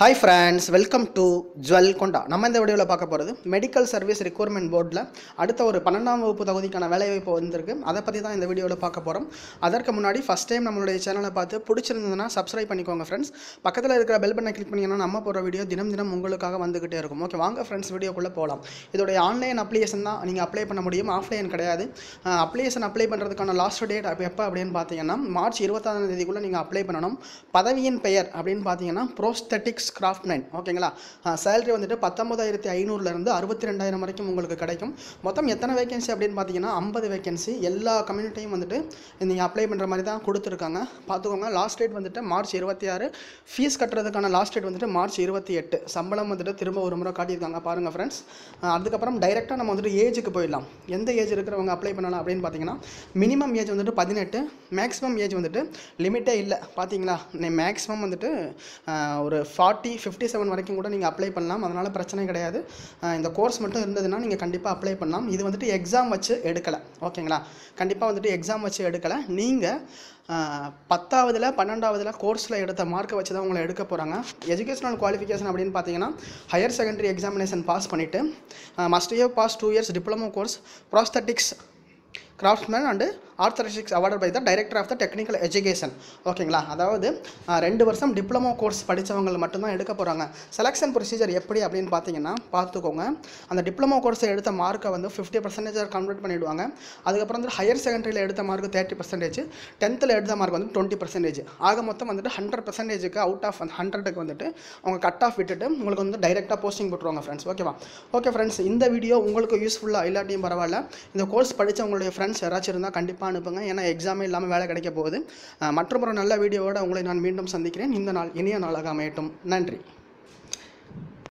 Hi friends welcome to ஜுவல் கொண்டா நம்ம இந்த வீடியோவில் பார்க்க போகிறது மெடிக்கல் சர்வீஸ் ரெக்ரூட்மெண்ட் போர்டில் அடுத்த ஒரு பன்னெண்டாம் வகுப்பு தகுதிக்கான வேலைவாய்ப்பு வந்திருக்கு. அதை பற்றி தான் இந்த வீடியோவில் பார்க்க போகிறோம் அதற்கு முன்னாடி ஃபஸ்ட் டைம் நம்மளுடைய சேனலை பார்த்து பிடிச்சிருந்ததுன்னா சப்ஸ்கிரைப் பண்ணிக்கோங்க ஃப்ரெண்ட்ஸ் பக்கத்தில் இருக்கிற பெல் பண்ணை கிளிக் பண்ணிங்கன்னா நம்ம போகிற வீடியோ தினம் தினம் உங்களுக்காக வந்துக்கிட்டே இருக்கும். ஓகே வாங்க ஃப்ரெண்ட்ஸ் வீடியோக்குள்ளே போகலாம் இதோடைய ஆன்லைன் அப்ளிகேஷன் தான் நீங்கள் அப்ளை பண்ண முடியும். ஆஃப்லைன் கிடையாது. அப்ளிகேஷன் அப்ளை பண்ணுறதுக்கான லாஸ்ட் டேட் எப்போ அப்படின்னு பார்த்தீங்கன்னா மார்ச் இருபத்தாறாம் தேதிக்குள்ளே நீங்கள் அப்ளை பண்ணணும். பதவியின் பெயர் அப்படின்னு பார்த்தீங்கன்னா கிராஃப்ட் நைன் ஓகேங்களா சேலரி வந்துட்டு பத்தொம்பதாயிரத்தி ஐநூறுலேருந்து அறுபத்தி ரெண்டாயிரம் வரைக்கும் உங்களுக்கு கிடைக்கும். மொத்தம் எத்தனை வேகன்சி அப்படின்னு பார்த்தீங்கன்னா ஐம்பது வேகன்சி எல்லா கம்யூனிட்டியும் வந்துட்டு நீங்கள் அப்ளை பண்ணுற மாதிரி தான் கொடுத்துருக்காங்க. பார்த்துக்கோங்க லாஸ்ட் டேட் வந்துட்டு மார்ச் இருபத்தி ஆறு. ஃபீஸ் கட்டுறதுக்கான லாஸ்ட் டேட் வந்துட்டு மார்ச் இருபத்தி எட்டு. சம்பளம் வந்துட்டு திரும்ப ஒரு முறை காட்டியிருக்காங்க. பாருங்கள் ஃப்ரெண்ட்ஸ் அதுக்கப்புறம் டைரெக்டாக நம்ம வந்துட்டு ஏஜுக்கு போயிடலாம். எந்த ஏஜ் இருக்கிறவங்க அப்ளை பண்ணலாம் அப்படின்னு பார்த்தீங்கன்னா மினிமம் ஏஜ் வந்துட்டு பதினெட்டு. மேக்ஸிமம் ஏஜ் வந்துட்டு லிமிட்டே இல்லை. பார்த்தீங்களா? மேக்ஸிமம் வந்துட்டு ஒரு ஃபார்ட்டி ஃபார்ட்டி ஃபிஃப்டி செவன் வரைக்கும் கூட நீங்கள் அப்ளை பண்ணலாம். அதனால் பிரச்சனை கிடையாது. இந்த கோர்ஸ் மட்டும் இருந்ததுன்னா நீங்கள் கண்டிப்பாக அப்ளை பண்ணலாம். இது வந்துட்டு எக்ஸாம் வச்சு எடுக்கலை. ஓகேங்களா? கண்டிப்பாக வந்துட்டு எக்ஸாம் வச்சு எடுக்கலை. நீங்கள் பத்தாவதுல பன்னெண்டாவதுல கோர்ஸில் எடுத்த மார்க்கை வச்சு தான் உங்களை எடுக்க போகிறாங்க எஜுகேஷனல் குவாலிஃபிகேஷன் அப்படின்னு பார்த்தீங்கன்னா ஹையர் செகண்டரி எக்ஸாமினேஷன் பாஸ் பண்ணிவிட்டு must have pass two years diploma course prosthetics craftsman and orthotics awarded by the director of the technical education ஓகேங்களா அதாவது ரெண்டு வருஷம் டிப்ளமோ கோர்ஸ் படித்தவங்க மட்டும்தான் எடுக்க போகிறாங்க செலெக்ஷன் ப்ரொசீஜர் எப்படி அப்படின்னு பார்த்தீங்கன்னா பார்த்துக்கோங்க. அந்த டிப்ளமோ கோர்ஸை எடுத்த மார்க்கை வந்து ஃபிஃப்டி பர்சன்டேஜாக கன்வெர்ட் பண்ணிவிடுவாங்க அதுக்கப்புறம் வந்து ஹையர் செகண்டரியில் எடுத்த மார்க் தேர்ட்டி பர்சன்டேஜ் டென்த்தில் எடுத்த மார்க் வந்து டுவெண்ட்டி பர்சன்டேஜ் ஆக மொத்தம் வந்துட்டு ஹண்ட்ரட் பர்சன்டேஜுக்கு அவுட் ஆஃப் அந்த ஹண்ட்ரடுக்கு வந்துட்டு அவங்க கட் ஆஃப் விட்டுட்டு உங்களுக்கு வந்து டைரெக்டாக போஸ்டிங் போட்டுருவாங்க ஃப்ரெண்ட்ஸ் ஓகேவா ஓகே ஃப்ரெண்ட்ஸ் இந்த வீடியோ உங்களுக்கு யூஸ்ஃபுல்லாக இல்லாட்டியும் பரவாயில்ல. இந்த கோர்ஸ் படித்தவங்களுடைய ஃப்ரெண்ட்ஸ் ஃப்ரெண்ட்ஸ் யாராச்சும் இருந்தால் கண்டிப்பாக அனுப்புங்க. ஏன்னா எக்ஸாமே இல்லாமல் வேலை கிடைக்க போகுது. மற்றொரு மற்றும் ஒரு நல்ல வீடியோவோட உங்களை நான் மீண்டும் சந்திக்கிறேன். இந்த நாள் இனிய நாளாக அமையட்டும். நன்றி.